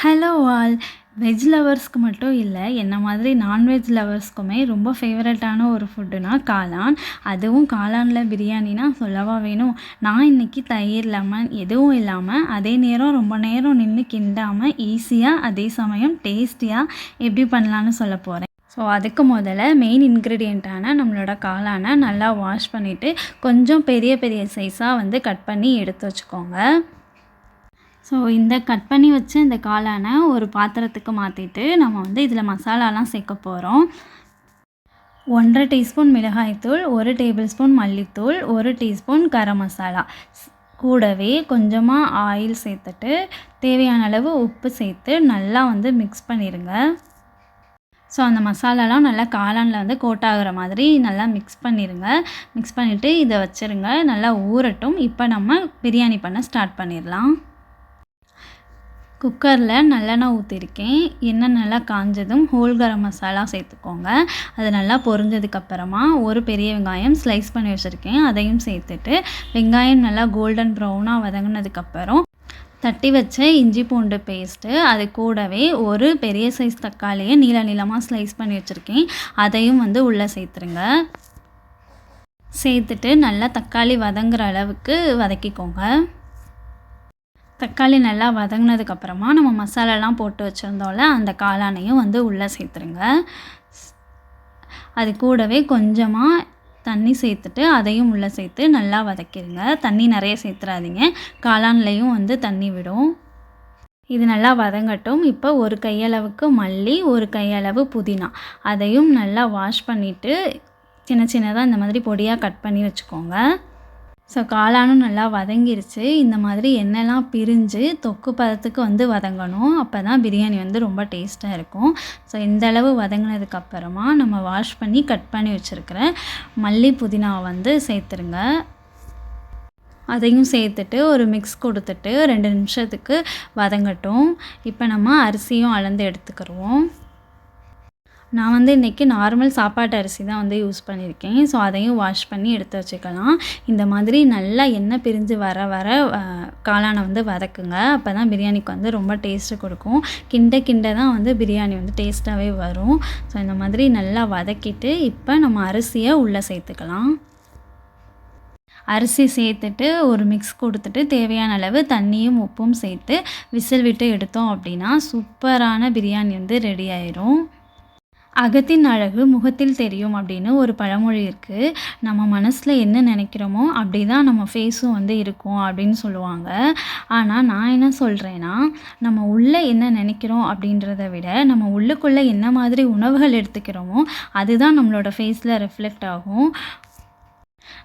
Hello all veg லவர்ஸ்க்கு மட்டும் இல்லை என்ன மாதிரி நான்வெஜ் லவர்ஸ்க்குமே ரொம்ப ஃபேவரட்டான ஒரு ஃபுட்டுனா காளான். அதுவும் காளானில் பிரியாணினா சொல்லவா வேணும்? நான் இன்றைக்கி தயிர் லெமன் எதுவும் இல்லாமல் அதே நேரம் ரொம்ப நேரம் நின்று கிண்டாமல் ஈஸியாக அதே சமயம் டேஸ்டியாக எப்படி பண்ணலான்னு சொல்ல போகிறேன் ஸோ அதுக்கு முதல்ல மெயின் இன்க்ரீடியண்ட்டான நம்மளோட காளானை நல்லா வாஷ் பண்ணிவிட்டு கொஞ்சம் பெரிய பெரிய சைஸாக வந்து கட் பண்ணி எடுத்து வச்சுக்கோங்க. ஸோ இந்த கட் பண்ணி வச்ச இந்த காளானை ஒரு பாத்திரத்துக்கு மாற்றிட்டு நம்ம வந்து இதில் மசாலாலாம் சேர்க்க போகிறோம் ஒன்றரை டீஸ்பூன் மிளகாய்த்தூள் ஒரு டேபிள் ஸ்பூன் மல்லித்தூள் ஒரு டீஸ்பூன் கரம் மசாலா. ஸ்- கூடவே கொஞ்சமாக ஆயில் சேர்த்துட்டு தேவையான அளவு உப்பு சேர்த்து நல்லா வந்து மிக்ஸ் பண்ணிடுங்க ஸோ அந்த மசாலாலாம் நல்லா காளானில் வந்து கோட் ஆகிற மாதிரி நல்லா மிக்ஸ் பண்ணிடுங்க மிக்ஸ் பண்ணிவிட்டு இதை வச்சுருங்க. நல்லா ஊறட்டும். இப்போ நம்ம பிரியாணி பண்ண ஸ்டார்ட் பண்ணிடலாம். குக்கரில் நல்லெண்ணெய் ஊற்றிருக்கேன். எண்ணெய் நல்லா காஞ்சதும் ஹோல் கரம் மசாலா சேர்த்துக்கோங்க. அது நல்லா பொரிஞ்சதுக்கப்புறமா ஒரு பெரிய வெங்காயம் ஸ்லைஸ் பண்ணி வச்சுருக்கேன். அதையும் சேர்த்துட்டு வெங்காயம் நல்லா கோல்டன் ப்ரௌனாக வதங்கினதுக்கப்புறம் தட்டி வச்ச இஞ்சி பூண்டு பேஸ்ட்டு அது கூடவே ஒரு பெரிய சைஸ் தக்காளியை நீள நீளமாக ஸ்லைஸ் பண்ணி வச்சுருக்கேன். அதையும் வந்து உள்ளே சேர்த்துருங்க. சேர்த்துட்டு நல்லா தக்காளி வதங்குற அளவுக்கு வதக்கிக்கோங்க. தக்காளி நல்லா வதங்கினதுக்கப்புறமா நம்ம மசாலாலாம் போட்டு வச்சுருந்தோம்ல அந்த காளானையும் வந்து உள்ளே சேர்த்துருங்க. அது கூடவே கொஞ்சமாக தண்ணி சேர்த்துட்டு அதையும் உள்ளே சேர்த்து நல்லா வதக்கிடுங்க தண்ணி நிறைய சேர்த்துறாதீங்க. காளான்லேயும் வந்து தண்ணி விடும். இது நல்லா வதங்கட்டும். இப்போ ஒரு கையளவுக்கு மல்லி ஒரு கையளவு புதினா. அதையும் நல்லா வாஷ் பண்ணிவிட்டு சின்ன சின்னதாக இந்த மாதிரி பொடியாக கட் பண்ணி வச்சுக்கோங்க. ஸோ காளானும் நல்லா வதங்கிருச்சு. இந்த மாதிரி எண்ணெய்லாம் பிரிஞ்சு தொக்கு பதத்துக்கு வந்து வதங்கணும். அப்போ தான் பிரியாணி வந்து ரொம்ப டேஸ்ட்டாக இருக்கும். ஸோ இந்தளவு வதங்கினதுக்கப்புறமா நம்ம வாஷ் பண்ணி கட் பண்ணி வச்சுருக்கிற மல்லி புதினாவை வந்து சேர்த்துருங்க. அதையும் சேர்த்துட்டு ஒரு மிக்ஸ் கொடுத்துட்டு ரெண்டு நிமிஷத்துக்கு வதங்கட்டும். இப்போ நம்ம அரிசியும் அளந்து எடுத்துக்கிடுவோம் நான் வந்து இன்றைக்கி நார்மல் சாப்பாட்டு அரிசி தான் வந்து யூஸ் பண்ணியிருக்கேன். ஸோ அதையும் வாஷ் பண்ணி எடுத்து வச்சுக்கலாம். இந்த மாதிரி நல்லா எண்ணெய் பிரிஞ்சு வர வர காளானை வந்து வதக்குங்க. அப்போ தான் பிரியாணிக்கு வந்து ரொம்ப டேஸ்ட்டு கொடுக்கும். கிண்ட கிண்ட தான் வந்து பிரியாணி வந்து டேஸ்ட்டாகவே வரும். ஸோ இந்த மாதிரி நல்லா வதக்கிட்டு இப்போ நம்ம அரிசியை உள்ளே சேர்த்துக்கலாம். அரிசி சேர்த்துட்டு ஒரு மிக்ஸ் கொடுத்துட்டு தேவையான அளவு தண்ணியும் உப்பும் சேர்த்து விசில் விட்டு எடுத்தோம் அப்படின்னா சூப்பரான பிரியாணி வந்து ரெடி ஆயிரும். அகத்தின் அழகு முகத்தில் தெரியும் அப்படின்னு ஒரு பழமொழி இருக்குது நம்ம மனசில் என்ன நினைக்கிறோமோ அப்படி தான் நம்ம ஃபேஸும் வந்து இருக்கும் அப்படின்னு சொல்லுவாங்க. ஆனால் நான் என்ன சொல்கிறேன்னா நம்ம உள்ளே என்ன நினைக்கிறோம் அப்படின்றத விட நம்ம உள்ளுக்குள்ளே என்ன மாதிரி உணவுகள் எடுத்துக்கிறோமோ அதுதான் நம்மளோட ஃபேஸில் ரிஃப்ளெக்ட் ஆகும்.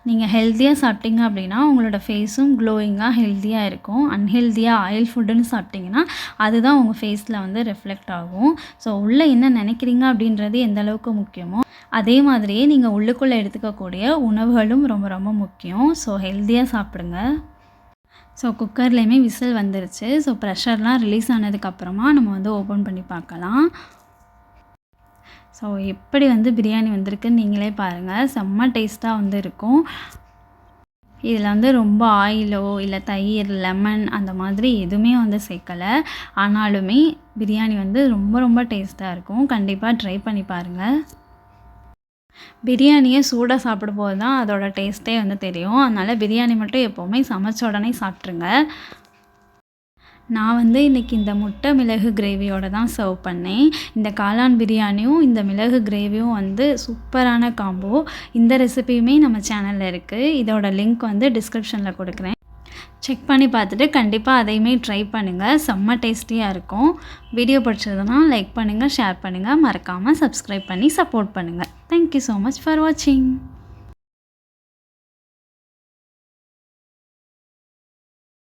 நீங்கள் ஹெல்த்தியாக சாப்பிட்டீங்க அப்படின்னா உங்களோட ஃபேஸும் க்ளோயிங்காக ஹெல்த்தியாக இருக்கும். அன்ஹெல்த்தியாக ஆயில் ஃபுட்டுன்னு சாப்பிட்டீங்கன்னா அதுதான் உங்கள் ஃபேஸில் வந்து ரிஃப்ளெக்ட் ஆகும். ஸோ உள்ளே என்ன நினைக்கிறீங்க அப்படின்றது எந்த அளவுக்கு முக்கியமோ அதே மாதிரியே நீங்கள் உள்ளுக்குள்ளே எடுத்துக்கக்கூடிய உணவுகளும் ரொம்ப ரொம்ப முக்கியம். ஸோ ஹெல்த்தியாக சாப்பிடுங்க. ஸோ குக்கர்லேயுமே விசில் வந்துருச்சு. ஸோ ப்ரெஷர்லாம் ரிலீஸ் ஆனதுக்கப்புறமா நம்ம வந்து ஓப்பன் பண்ணி பார்க்கலாம். ஸோ எப்படி வந்து பிரியாணி வந்திருக்குன்னு நீங்களே பாருங்கள் செம்ம டேஸ்ட்டாக வந்து இருக்கும். இதில் வந்து ரொம்ப ஆயிலோ இல்லை தயிர் லெமன் அந்த மாதிரி எதுவுமே வந்து சேர்க்கலை. ஆனாலுமே பிரியாணி வந்து ரொம்ப ரொம்ப டேஸ்ட்டாக இருக்கும். கண்டிப்பாக ட்ரை பண்ணி பாருங்கள் பிரியாணியை சூடாக சாப்பிடும்போது தான் அதோட டேஸ்ட்டே வந்து தெரியும். அதனால் பிரியாணி மட்டும் எப்போவுமே சமைச்ச உடனே சாப்பிட்ருங்க நான் வந்து இன்றைக்கி இந்த முட்டை மிளகு கிரேவியோட தான் சர்வ் பண்ணேன். இந்த காளான் பிரியாணியும் இந்த மிளகு கிரேவியும் வந்து சூப்பரான காம்போ இந்த ரெசிபியுமே நம்ம சேனலில் இருக்குது இதோட லிங்க் வந்து டிஸ்கிரிப்ஷனில் கொடுக்குறேன். செக் பண்ணி பார்த்துட்டு கண்டிப்பாக அதையுமே ட்ரை பண்ணுங்கள் செம்ம டேஸ்டியாக இருக்கும். வீடியோ பிடிச்சதுன்னா லைக் பண்ணுங்கள் ஷேர் பண்ணுங்கள் மறக்காமல் சப்ஸ்கிரைப் பண்ணி சப்போர்ட் பண்ணுங்கள் தேங்க்யூ ஸோ மச் ஃபார் வாட்சிங்